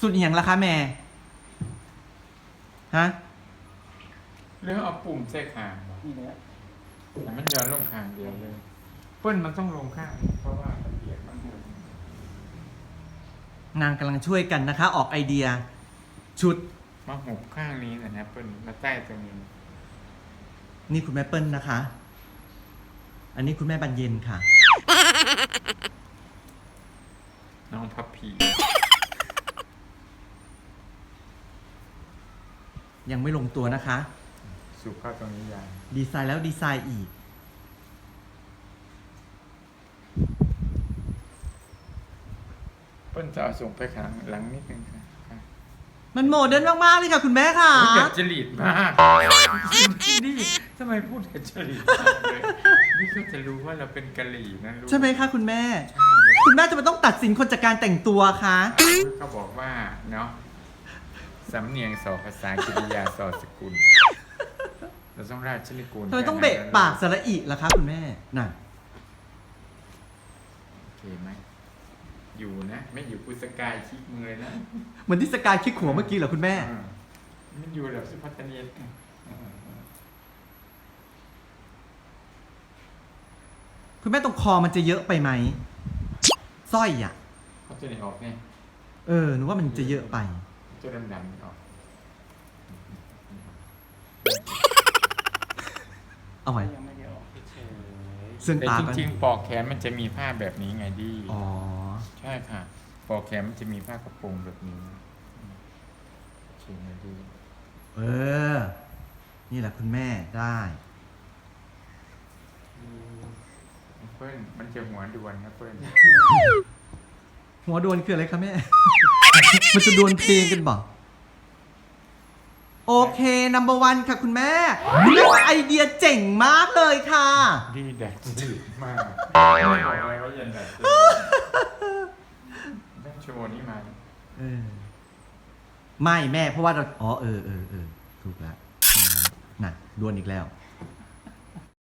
สุดอหย่างราคาแม่ ฮะ เรื่องเอาปุ่มใส่คางเหรอนี่แหละแต่มันย้อนลงคางเดียวเลยเปิ้ลมันต้องลงข้างนี้เพราะว่ามันเบียดมันหมุนนางกำลังช่วยกันนะคะ ออกไอเดีย ชุด มาหุบข้างนี้นะนะเปิ้ลมาใต้ตรงนี้ นี่คุณแม่เปิ้ลนะคะ อันนี้คุณแม่บันเย็นค่ะ น้องพับผี ยังไม่ลงตัวนะคะสูบเข้าตรงนี้ยังดีไซน์แล้วดีไซน์อีกเปิ้ลจะเอาส่งไปข้างหลังนิดนึงค่ะค่ะมันโมเดิร์นมากๆเลยค่ะ คุณแม่ค่ะ พูดกับจริตมากนี่ทำไมพูดกับจริตมากเลยนี่ก็จะรู้ว่าเราเป็นกะหรี่นะรู้ใช่ไหมคะคุณแม่ ใช่แล้ว คุณแม่จะมาต้องตัดสินคนจากการแต่งตัวคะเขาบอกว่าเนาะ สำเนียงสอภาษากิริยาสอสกุลเราต้องราชนิกูลทำไมต้องเบะปากสระอิล่ะคะคุณแม่น่ะโอเคไหมอยู่นะ ไม่อยู่กุสกายชิกมือเลยนะเหมือนที่สกายคิดขัวเมื่อกี้เหรอคุณแม่ อ่ามันอยู่แบบสุพัฒเนียนคุณแม่ตรงคอมันจะเยอะไปไหมสร้อยอะ เขาจะได้ออกเนี่ยเออหนูว่ามันจะเยอะไป จะดำดำๆออกเอาไว้ยังไม่ได้ออกเฉยซึ่งแต่ตาจก็ ริงๆปอกแขนมันจะมีผ้าแบบนี้ไงดี อ๋อ ใช่ค่ะปอกแขนมันจะมีผ้ากระโปรงแบบนี้โอเคไหมดีเออ นี่แหละคุณแม่ได้ เปิ้ลมันจะหัวดวนนะเปิ้ล หัวโดวนคืออะไรคะแม่ มันจะดวลเพลงกันบอกโอเคนัมเบอร์วันค่ะคุณแม่คุณแม่ไอเดียเจ๋งมากเลยค่ะ ดีแดดจืดมากไม่บอกอะไรว่าเย็นแดดจืดแม่โชว์นี่มาเออไม่แม่เพราะว่าเรา อ๋อเออเออเออถูกแล้วน่ะดวลอีกแล้วแพ